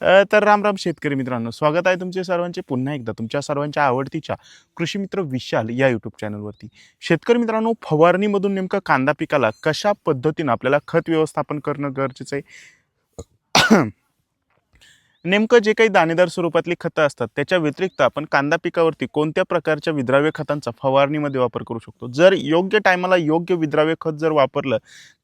तर राम राम शेतकरी मित्रांनो स्वागत आहे तुमचे सर्वांचे पुन्हा एकदा तुमच्या सर्वांच्या आवडतीच्या कृषी मित्र विशाल या यूट्यूब चॅनलवरती शेतकरी मित्रांनो फवारणीमधून नेमकं कांदा पिकाला कशा पद्धतीनं आपल्याला खत व्यवस्थापन करणं गरजेचं आहे? नेमकं जे काही दाणेदार स्वरूपातली खतं असतात त्याच्या व्यतिरिक्त आपण कांदा पिकावरती कोणत्या प्रकारच्या विद्राव्य खतांचा फवारणीमध्ये वापर करू शकतो? जर योग्य टायमाला योग्य विद्राव्य खत जर वापरलं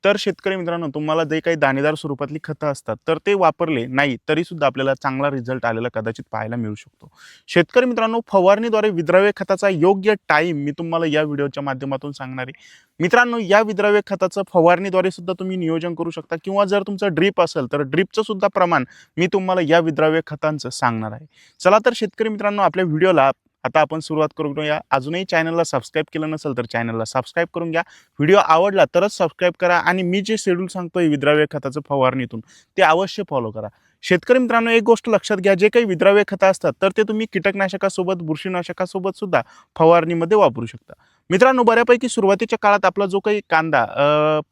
तर शेतकरी मित्रांनो तुम्हाला जे काही दाणेदार स्वरूपातली खतं असतात तर ते वापरले नाही तरी सुद्धा आपल्याला चांगला रिझल्ट आलेला कदाचित पाहायला मिळू शकतो. शेतकरी मित्रांनो फवारणीद्वारे विद्राव्य खताचा योग्य टाईम मी तुम्हाला या व्हिडिओच्या माध्यमातून सांगणार आहे. मित्रांनो या विद्राव्य खताचं फवारणीद्वारे सुद्धा तुम्ही नियोजन करू शकता किंवा जर तुमचं ड्रीप असेल तर ड्रीपचं सुद्धा प्रमाण मी तुम्हाला या विद्राव्य खतांचं सांगणार आहे. चला तर शेतकरी मित्रांनो आपल्या व्हिडिओला आता आपण सुरुवात करूया अजूनही चॅनलला सबस्क्राईब केलं नसेल तर चॅनलला सबस्क्राईब करून घ्या. व्हिडिओ आवडला तरच सबस्क्राईब करा आणि मी जे शेड्यूल सांगतोय विद्राव्य खताचं फवारणीतून ते अवश्य फॉलो करा. शेतकरी मित्रांनो एक गोष्ट लक्षात घ्या जे काही विद्राव्य खतं असतात तर ते तुम्ही कीटकनाशकासोबत बुरशीनाशकासोबत सुद्धा फवारणीमध्ये वापरू शकता. मित्रांनो बऱ्यापैकी सुरुवातीच्या काळात आपला जो काही कांदा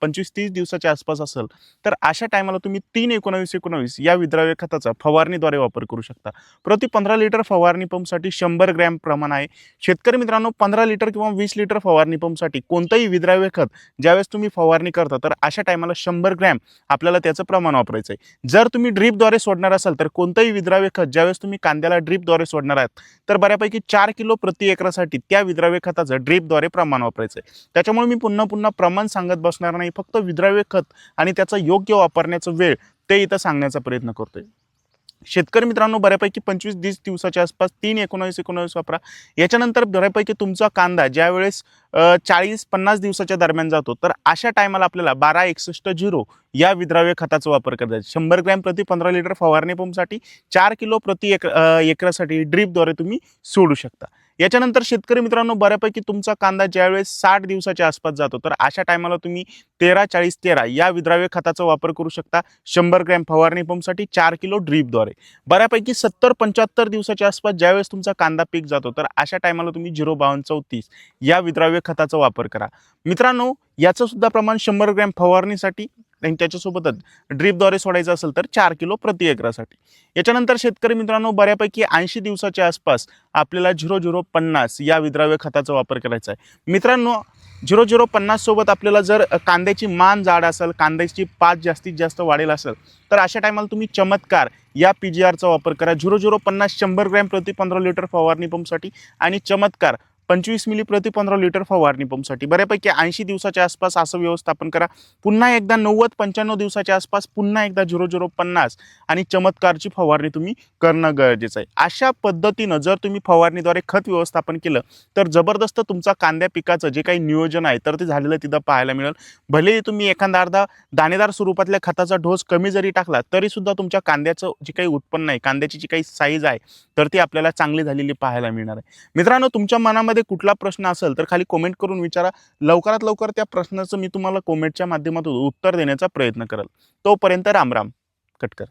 पंचवीस तीस दिवसाच्या आसपास असेल तर अशा टायमाला तुम्ही तीन एकोणावीस एकोणावीस या विद्राव्य खताचा फवारणीद्वारे वापर करू शकता. प्रति पंधरा लिटर फवारणी पंपसाठी शंभर ग्रॅम प्रमाण आहे. शेतकरी मित्रांनो पंधरा लिटर किंवा वीस लिटर फवारणी पंपसाठी कोणतंही विद्राव्य खत ज्यावेळेस तुम्ही फवारणी करता तर अशा टायमाला शंभर ग्रॅम आपल्याला त्याचं प्रमाण वापरायचं आहे जर तुम्ही ड्रीपद्वारे सोडणार असाल तर कोणतंही विद्राव्य खत ज्यावेळेस तुम्ही कांद्याला ड्रीपद्वारे सोडणार आहात तर बऱ्यापैकी चार किलो प्रति एकरासाठी त्या विद्राव्य खताचं ड्रीपद्वारे प्रमाण वापरायचं आहे. त्याच्यामुळे मी पुन्हा पुन्हा प्रमाण सांगत बसणार नाही फक्त विद्राव्य खत आणि त्याचा योग्य वापरण्याचा वेळ ते इथं सांगण्याचा प्रयत्न करतोय. शेतकरी मित्रांनो बऱ्यापैकी पंचवीस तीस दिवसाच्या आसपास तीन एकोणावीस एकोणावीस वापरा. याच्यानंतर बऱ्यापैकी तुमचा कांदा ज्यावेळेस चाळीस पन्नास दिवसाच्या दरम्यान जातो तर अशा टायमाला आपल्याला बारा एकसष्ट झिरो या विद्राव्य खताचा वापर करता येईल. शंभर ग्रॅम प्रति पंधरा लिटर फवारणी पंपसाठी चार किलो प्रति एक एकरासाठी ड्रीपद्वारे तुम्ही सोडू शकता. याच्यानंतर शेतकरी मित्रांनो बऱ्यापैकी तुमचा कांदा ज्यावेळेस साठ दिवसाच्या आसपास जातो तर अशा टायमाला तुम्ही तेरा चाळीस तेरा या विद्राव्य खताचा वापर करू शकता. शंभर ग्रॅम फवारणी पंपसाठी चार किलो ड्रीपद्वारे. बऱ्यापैकी सत्तर पंच्याहत्तर दिवसाच्या आसपास ज्यावेळेस तुमचा कांदा पीक जातो तर अशा टायमाला तुम्ही झिरो बावन्न चौतीस या विद्राव्य खताचा वापर करा. मित्रांनो याचं सुद्धा प्रमाण शंभर ग्रॅम फवारणीसाठी आणि त्याच्यासोबतच ड्रीपद्वारे सोडायचं असेल तर चार किलो प्रति एकरासाठी. याच्यानंतर शेतकरी मित्रांनो बऱ्यापैकी ऐंशी दिवसाच्या आसपास आपल्याला झिरो झिरो पन्नास या विद्राव्य खताचा वापर करायचा आहे. मित्रांनो झिरो झिरो पन्नाससोबत आपल्याला जर कांद्याची मान जाड असेल कांद्याची पात जास्तीत जास्त वाढेल असेल तर अशा टायमाला तुम्ही चमत्कार या पी जी आरचा वापर करा. झिरो झिरो पन्नास शंभर ग्रॅम प्रति पंधरा लिटर फवारणी पंपसाठी आणि चमत्कार पंचवीस मिली प्रति पंधरा लिटर फवारणी पंपसाठी बऱ्यापैकी ऐंशी दिवसाच्या आसपास असं व्यवस्थापन करा. पुन्हा एकदा नव्वद पंच्याण्णव दिवसाच्या आसपास पुन्हा एकदा झिरो झिरो पन्नास आणि चमत्कारची फवारणी तुम्ही करणं गरजेचं आहे. अशा पद्धतीनं जर तुम्ही फवारणीद्वारे खत व्यवस्थापन केलं तर जबरदस्त तुमचा कांद्या पिकाचं जे काही नियोजन आहे तर ते झालेलं तिथं पाहायला मिळेल. भलेही तुम्ही एखादा अर्धा दाणेदार स्वरूपातल्या खताचा डोस कमी जरी टाकला तरी सुद्धा तुमच्या कांद्याचं जे काही उत्पन्न आहे कांद्याची जी काही साईज आहे तर ती आपल्याला चांगली झालेली पाहायला मिळणार आहे. मित्रांनो तुमच्या मनामध्ये कुठला प्रश्न असेल तर खाली कॉमेंट करून विचारा. लवकरात लवकर त्या प्रश्नाचं मी तुम्हाला कॉमेंटच्या माध्यमातून उत्तर देण्याचा प्रयत्न करेल. तोपर्यंत रामराम कटकर